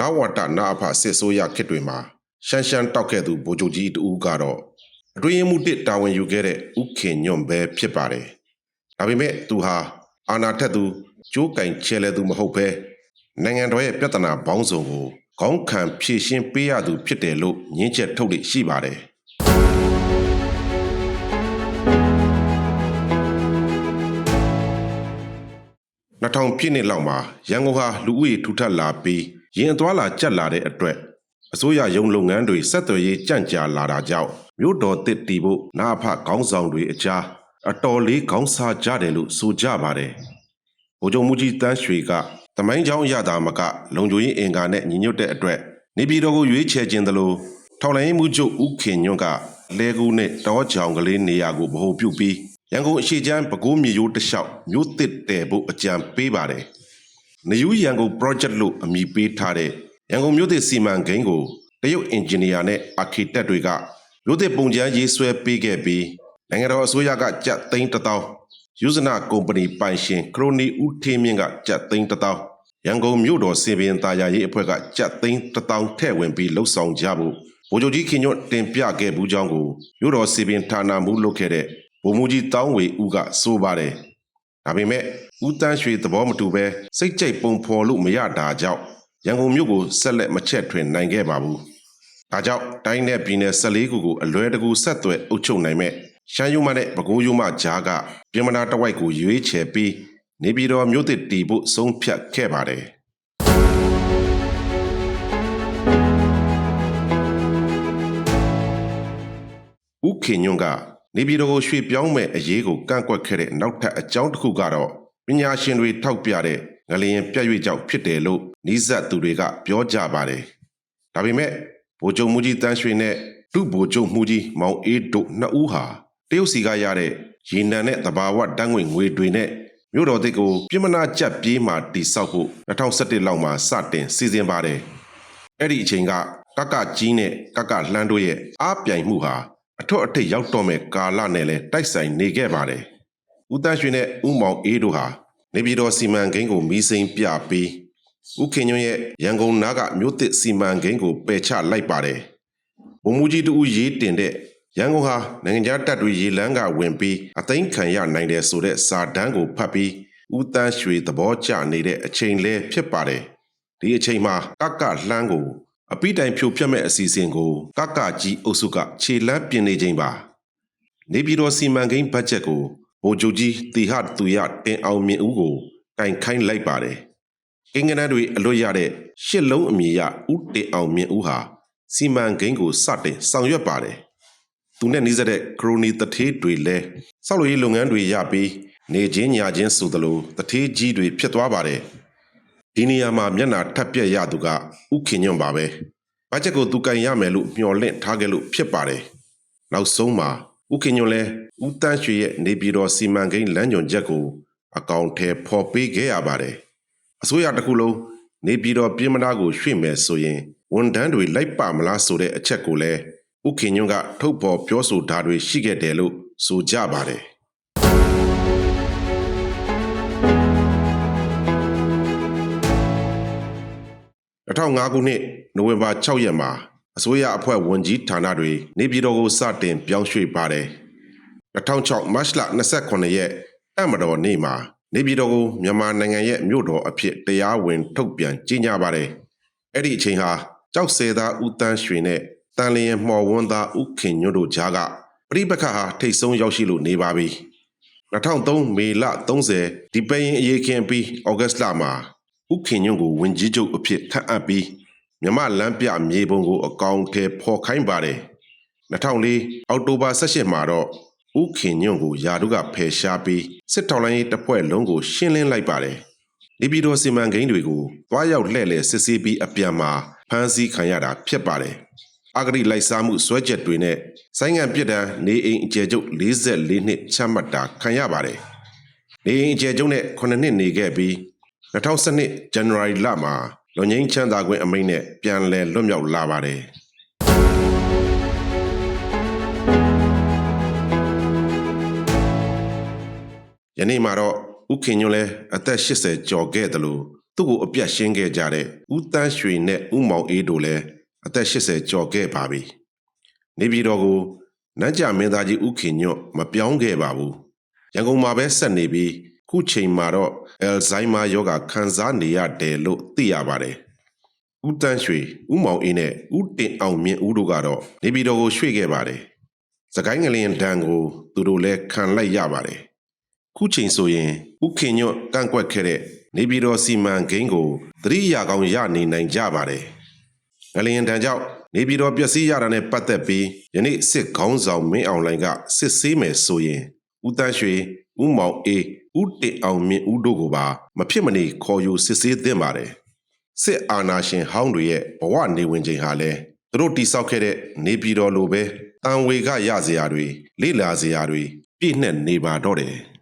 နဝတနာအဖစစ်ဆိုးရခေတ်တွေမှာရှမ်းရှမ်းတောက်ခဲ့သူဗိုလ်ချုပ်ကြီးတူကတော့အတွင်းမှုတစ်တာဝန်ယူခဲ့တဲ့ဥခင်ညွန့်ပဲဖြစ်ပါတယ်။ဒါပေမဲ့သူဟာအာနာထက်သူကျိုးကင်ချဲလဲသူမဟုတ်ပဲနိုင်ငံတော်ရဲ့ပြဿနာပေါင်းစုံကိုခေါင်းခံဖြည့်ရှင်းပေးရသူဖြစ်တယ်လို့ညင်းချက်ထုတ်လိရှိပါတယ်။2000ပြည့်နှစ်လောက်မှာရန်ကုန်ဟာလူဦးရေထူထပ်လာပြီး ရင်အသွားလာကျက်လာတဲ့အတွက်အစိုးရရုံးလုပ်ငန်းတွေဆက်သွယ်ရေးကြန့်ကြာလာတာကြောင့်မြို့တော်တစ်တီဖို့နာဖခေါင်းဆောင်တွေအကြားအတော်လေးခေါင်းစားကြတယ်လို့ဆိုကြပါတယ်။ဗိုလ်ချုပ်မူကြီးတန်းရွှေကတမိုင်းချောင်းရတာမကလုံခြုံရေးအင်ကာနဲ့ညီညွတ်တဲ့အတွက်နေပြည်တော်ကိုရွေးချယ်ခြင်းသလိုထောင်လိုင်းမှုချုပ်ဦးခင်ညွန့်ကလဲကူနဲ့တောချောင်ကလေးနေရာကိုဗဟိုပြုပြီးရန်ကုန်အရှိချမ်းပဲခူးမြေရိုးတစ်လျှောက်မြို့တစ်တဲဖို့အကြံပေးပါတယ်။ နယူးရန်ကုန် project လို့အမည်ပေးထားတဲ့ရန်ကုန်မြို့သစ်စီမံကိန်းကိုတရုတ်အင်ဂျင်နီယာနဲ့အာခီတက်တွေကမြို့သစ်ပုံချမ်းရေးဆွဲပေးခဲ့ပြီးနိုင်ငံတော်အစိုးရကကြက်သိန်းတစ်သောင်းယူဇနာကုမ္ပဏီပိုင်ရှင်ခရိုနီဦးထေးမြင့်ကကြက်သိန်းတစ်သောင်းရန်ကုန်မြို့တော်စီပင်သားရရေးအဖွဲ့ကကြက်သိန်းတစ်သောင်းထည့်ဝင်ပြီးလှုပ်ဆောင်ကြဖို့ဗိုလ်ချုပ်ကြီးခင်ညွတ်တင်ပြခဲ့ဘူးကြောင်းကိုမြို့တော်စီပင်ဌာနမှူးလုပ်ခဲ့တဲ့ဗိုလ်မှူးကြီးတောင်းဝေဦးကဆိုပါတယ်။ ဒါပေမဲ့ဦးတန်းရွှေသဘောမတူပဲစိတ်ကြိတ်ပုံဖော်လို့မရတာကြောင့်ရန်ကုန်မြို့ကိုဆက်လက်မချက်ထွင်နိုင်ခဲ့ပါဘူး။ဒါကြောင့်တိုင်းနယ်ပြည်နယ်14ခုကိုအလွဲတကူဆက်သွယ်အုပ်ချုပ်နိုင်မဲ့ရှမ်းယူမနဲ့ပဲခူးယူမကြားကပြည်မနာတဝိုက်ကိုရွေးချယ်ပြီးနေပြည်တော်မြို့သစ်တီဖို့ဆုံးဖြတ်ခဲ့ပါတယ်။ဦးခင်ညွန့်က နေပြည်တော်ကိုရွှေ့ပြောင်းမဲ့အရေးကိုကန့်ကွက်ခဲ့တဲ့နောက်ထပ်အကြောင်းတစ်ခုကတော့ပညာရှင်တွေထောက်ပြတဲ့ငလျင်ပြတ်ရွေ့ကြောင့်ဖြစ်တယ်လို့နီးစပ်သူတွေကပြောကြပါတယ်။ဒါပေမဲ့ဗိုလ်ချုပ်မူကြီးတန်းရွှေနဲ့ဒုဗိုလ်ချုပ်မူကြီးမောင်အေးတို့နှစ်ဦးဟာတရုတ်စီကရတဲ့ရေနံနဲ့တဘာဝတန်းငွေငွေတွေနဲ့မြို့တော်တိတ်ကိုပြမနာကြက်ပြေးမှတိဆောက်ဖို့2017လောက်မှာစတင်စီစဉ်ပါတယ်။အဲ့ဒီအချိန်ကကကကြီးနဲ့ကကလှမ်းတို့ရဲ့အားပြိုင်မှုဟာ အထွတ်အထိပ်ရောက်တော့မဲ့ကာလနဲ့လည်းတိုက်ဆိုင်နေခဲ့ပါတယ်။ဦးတန်းရွှေနဲ့ဦးမောင်အေးတို့ဟာနေပြည်တော်စီမံကိန်းကိုမီးစိမ်းပြပြီးဦးခင်ညွန့်ရဲ့ရန်ကုန်နားကမြို့သစ်စီမံကိန်းကိုပယ်ချလိုက်ပါတယ်။ဘုံမူကြီးတူရေးတင်တဲ့ရန်ကုန်ဟာနိုင်ငံခြားတပ်တွေရေလန်းကဝင်ပြီးအသိမ်းခံရနိုင်တယ်ဆိုတဲ့စာတမ်းကိုဖတ်ပြီးဦးတန်းရွှေသဘောကျနေတဲ့အချိန်လဲဖြစ်ပါတယ်။ဒီအချိန်မှာကကလှမ်းကို အပိတိုင်ဖြိုဖျက်မဲ့အစီအစဉ်ကိုကကကြီးအုပ်စုကခြေလန်းပြင်နေချိန်ပါနေပြည်တော်စီမံကိန်းဘတ်ဂျက်ကိုဗိုလ်ချုပ်ကြီးတီဟတ်သူရတင်အောင်မြင့်ဦးကိုတိုင်ခိုင်းလိုက်ပါတယ်အင်္ဂနတွေအလွတ်ရတဲ့ရှစ်လုံးအမည်ရဦးတင်အောင်မြင့်ဦးဟာစီမံကိန်းကိုစတင်ဆောင်ရွက်ပါတယ်သူနဲ့နှီးစပ်တဲ့ခရိုနီတထေးတွေလဲစောက်လို့ရေးလုပ်ငန်းတွေရပြီးနေချင်းညာချင်းဆိုသလိုတထေးကြီးတွေဖြစ်သွားပါတယ် ဒီနေရာမှာမျက်နာထပ်ပြက်ရသူကဥခင်ညွန့်ပါပဲ။ဘာချက်ကိုသူကန်ရမယ်လို့မျှော်လင့်ထားခဲ့လို့ဖြစ်ပါတယ်။နောက်ဆုံးမှာဥခင်ညွန့်လဲဥတန်းရွှေရဲ့နေပြည်တော်စီမံကိန်းလမ်းညွှန်ချက်ကိုအကောင့်ထဲဖော်ပေးခဲ့ရပါတယ်။အစိုးရတစ်ခုလုံးနေပြည်တော်ပြည်မနာကိုရွှေ့မယ်ဆိုရင်ဝန်ထမ်းတွေလိုက်ပါမလားဆိုတဲ့အချက်ကိုလဲဥခင်ညွန့်ကထုတ်ဖော်ပြောဆိုတာတွေရှိခဲ့တယ်လို့ဆိုကြပါတယ်။ 2005ခုနှစ်နိုဝင်ဘာ6ရက်မှာအစိုးရအဖွဲ့ဝန်ကြီးဌာနတွေနေပြည်တော်ကိုစတင်ပြောင်းရွှေ့ပါတယ်2006မတ်လ29ရက်အမတော်နေ့မှာနေပြည်တော်ကိုမြန်မာနိုင်ငံရဲ့မြို့တော်အဖြစ်တရားဝင်ထုတ်ပြန်ကြေညာပါတယ်အဲ့ဒီအချိန်ဟာကြောက်စဲသားဦးတန်းရွှေနဲ့တန်လျင်မှော်ဝန်းသားဦးခင်ညွတ်တို့ကြားကပြိပခါဟာထိတ်ဆုံးရောက်ရှိလို့နေပါပြီ2003မေလ30ဒီပရင်အရေးခင်ပြီးဩဂတ်လမှာ ဥခင်ညွန့်ကိုဝင်ကြီးချုပ်အဖြစ်ခန့်အပ်ပြီးမြမလမ်းပြမြေပုံကိုအကောင့်ထဲဖော်ခိုင်းပါတယ်2004အောက်တိုဘာ18မှာတော့ဥခင်ညွန့်ကိုယာတို့ကဖယ်ရှားပြီးစစ်ထောက်လိုင်းရေးတပ်ဖွဲ့လုံးကိုရှင်းလင်းလိုက်ပါတယ်နေပြည်တော်စီမံကိန်းတွေကိုတွားရောက်လှည့်လည်စစ်ဆေးပြီးအပြန်မှာဖမ်းဆီးခံရတာဖြစ်ပါတယ်အဂရိလိုက်စားမှုစွဲချက်တွေနဲ့ဆိုင်းငံပြစ်ဒဏ်နေအိမ်အကျယ်ချုပ်44နှစ်ချမှတ်တာခံရပါတယ်နေအိမ်အကျယ်ချုပ်နဲ့9နှစ်နေခဲ့ပြီး 2012 January လမှာလွန်ငင်းချမ်းသာခွင့်အမိန့်နဲ့ပြန်လည်လွတ်မြောက်လာပါတယ်ယနေ့မှာတော့ဥခင်ညွန့်လဲအသက်80ကျော်ခဲ့တယ်လို့သူသူ့ကိုအပြတ်ရှင်းခဲ့ကြတဲ့ဦးတန်းရွှေနဲ့ဦးမောင်အေးတို့လည်းအသက်80ကျော်ခဲ့ပါပြီ။နေပြည်တော်ကိုနန်းကြမင်းသားကြီးဦးခင်ညွတ်မပြောင်းခဲ့ပါဘူး။ရန်ကုန်မှာပဲဆက်နေပြီး ခုချိန်မှာတော့အယ်ဇိုင်းမာယောဂခံစားနေရတယ်လို့သိရပါတယ်။ဦးတန်းရွှေဦးမောင်အေးနဲ့ဦးတင်အောင်မြင့်ဦးတို့ကတော့နေပြည်တော်ကိုရွှေ့ခဲ့ပါတယ်။စကိုင်းငလျင်ဒဏ်ကိုသူတို့လည်းခံလိုက်ရပါတယ်။ခုချိန်ဆိုရင်ဥခင်ညွတ်ကန့်ကွက်ခဲ့တဲ့နေပြည်တော်စီမံကိန်းကိုသတိရကောင်းရနေနိုင်ကြပါတယ်။ငလျင်တန်ကြောင့်နေပြည်တော်ပျက်စီးရတာနဲ့ပတ်သက်ပြီးယနေ့စစ်ခေါင်းဆောင်မင်းအောင်လှိုင်ကစစ်ဆေးမယ်ဆိုရင်ဦးတန်းရွှေဦးမောင်အေး ဦးတင်အောင်မြင့်ဦးတို့ကိုပါမဖြစ်မနေခေါ်ယူစစ်ဆေးသင့်ပါတယ်။စစ်အာဏာရှင်ဟောင်းတွေရဲ့ဘဝနေဝင်ချိန်ဟာလဲသူတို့တိဆောက်ခဲ့တဲ့နေပြည်တော်လိုပဲတန်ဝေကရစရာတွေလေ့လာစရာတွေပြည့်နှက်နေပါတော့တယ်။